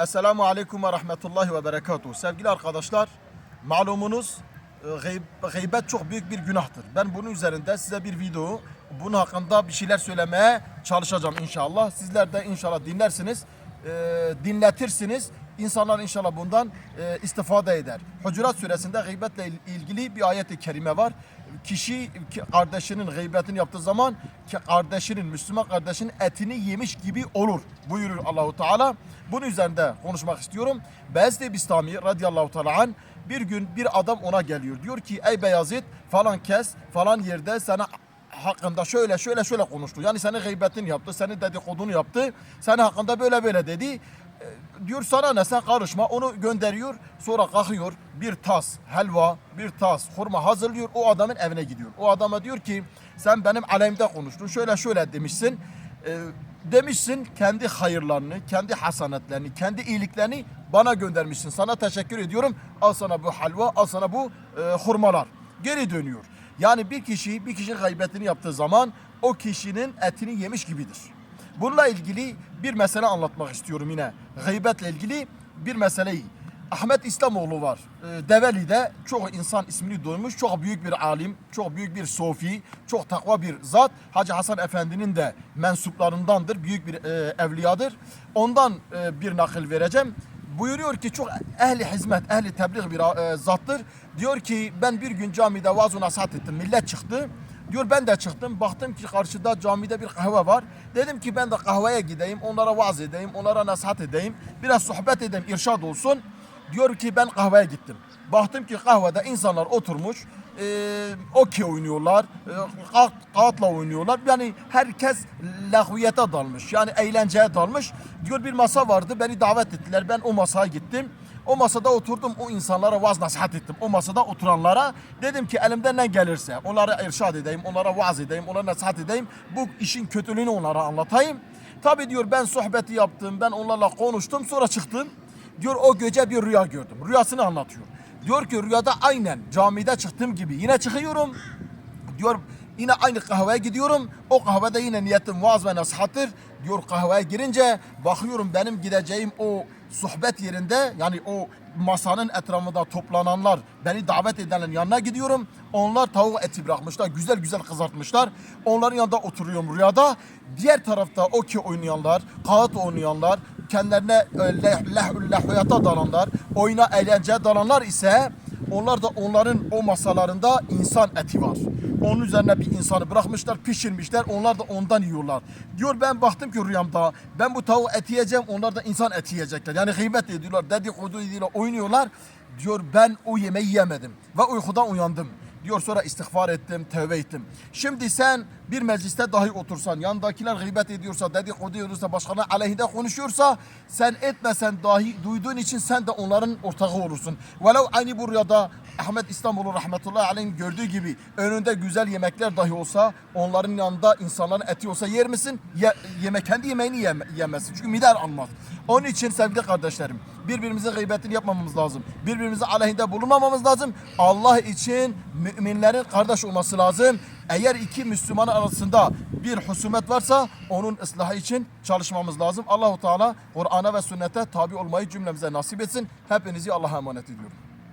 Esselamu Aleyküm ve Rahmetullahi ve Berekatuhu. Sevgili arkadaşlar, malumunuz e, gıyb- gıybet çok büyük bir günahtır. Ben bunun üzerinde size bir video, bunun hakkında bir şeyler söylemeye çalışacağım inşallah. Sizler de inşallah dinlersiniz, e, dinletirsiniz. İnsanlar inşallah bundan e, istifade eder. Hucurat suresinde gıybetle il- ilgili bir ayet-i kerime var. Kişi ki- kardeşinin gıybetini yaptığı zaman kardeşinin, Müslüman kardeşinin etini yemiş gibi olur buyurur Allahu Teala. Bunun üzerinde konuşmak istiyorum. Bezdi Bistami radıyallahu teala an bir gün bir adam ona geliyor. Diyor ki ey Beyazıt falan kes falan yerde sana hakkında şöyle şöyle şöyle konuştu. Yani senin gıybetini yaptı, senin dedikodunu yaptı. Senin hakkında böyle böyle dedi. E, diyor sana ne sen karışma onu gönderiyor. Sonra kalkıyor bir tas helva, bir tas hurma hazırlıyor. O adamın evine gidiyor. O adama diyor ki sen benim aleyhimde konuştun. Şöyle şöyle demişsin. E, demişsin kendi hayırlarını, kendi hasanetlerini, kendi iyiliklerini bana göndermişsin. Sana teşekkür ediyorum. Al sana bu helva, al sana bu e, hurmalar. Geri dönüyor. Yani bir kişi bir kişinin gaybetini yaptığı zaman o kişinin etini yemiş gibidir. Bununla ilgili bir mesele anlatmak istiyorum yine. Gıybetle ilgili bir meseleyi. Ahmet İslamoğlu var. Ee, Develi'de çok insan ismini duymuş. Çok büyük bir alim, çok büyük bir sofi, çok takva bir zat. Hacı Hasan Efendi'nin de mensuplarındandır. Büyük bir e, evliyadır. Ondan e, bir nakil vereceğim. Buyuruyor ki çok ehli hizmet, ehli tebliğ bir e, zattır. Diyor ki ben bir gün camide vaaz nasihat ettim. Millet çıktı. Diyor ben de çıktım. Baktım ki karşıda camide bir kahve var. Dedim ki ben de kahveye gideyim. Onlara vaaz edeyim. Onlara nasihat edeyim. Biraz sohbet edeyim. irşad olsun. Diyor ki ben kahveye gittim. Baktım ki kahvede insanlar oturmuş. E, okey oynuyorlar. E, kağıt- kağıtla oynuyorlar. Yani herkes lahviyete dalmış. Yani eğlenceye dalmış. Diyor bir masa vardı. Beni davet ettiler. Ben o masaya gittim. O masada oturdum o insanlara vaaz nasihat ettim. O masada oturanlara dedim ki elimden ne gelirse onlara irşad edeyim, onlara vaaz edeyim, onlara nasihat edeyim. Bu işin kötülüğünü onlara anlatayım. Tabi diyor ben sohbeti yaptım, ben onlarla konuştum sonra çıktım. Diyor o gece bir rüya gördüm. Rüyasını anlatıyor. Diyor ki rüyada aynen camide çıktığım gibi yine çıkıyorum. Diyor yine aynı kahveye gidiyorum. O kahvede yine niyetim vaaz ve nasihattır. Diyor kahveye girince bakıyorum benim gideceğim o sohbet yerinde yani o masanın etrafında toplananlar beni davet edenlerin yanına gidiyorum. Onlar tavuk eti bırakmışlar. Güzel güzel kızartmışlar. Onların yanında oturuyorum rüyada. Diğer tarafta okey oynayanlar, kağıt oynayanlar, kendilerine e, leh- leh- lehviyata dalanlar, oyuna eğlenceye dalanlar ise onlar da onların o masalarında insan eti var. Onun üzerine bir insanı bırakmışlar, pişirmişler. Onlar da ondan yiyorlar. Diyor ben baktım ki rüyamda ben bu tavuğu eti yiyeceğim. Onlar da insan eti yiyecekler. Yani gıybet ediyorlar, dedikodu ediyorlar, oynuyorlar. Diyor ben o yemeği yemedim ve uykudan uyandım. Diyor sonra istiğfar ettim, tövbe ettim. Şimdi sen bir mecliste dahi otursan, yandakiler gıybet ediyorsa, dedikodu ediyorsa, başkalarına aleyhinde konuşuyorsa, sen etmesen dahi duyduğun için sen de onların ortağı olursun. Velev aynı bu rüyada Ahmet İstanbul'u rahmetullahi aleyhim gördüğü gibi önünde güzel yemekler dahi olsa, onların yanında insanların eti olsa yer misin? Ye, yeme, kendi yemeğini yeme, yemezsin. Çünkü miden almaz. Onun için sevgili kardeşlerim, birbirimizin gıybetini yapmamamız lazım. Birbirimize aleyhinde bulunmamamız lazım. Allah için müminlerin kardeş olması lazım. Eğer iki Müslüman arasında bir husumet varsa onun ıslahı için çalışmamız lazım. Allahu Teala Kur'an'a ve sünnete tabi olmayı cümlemize nasip etsin. Hepinizi Allah'a emanet ediyorum.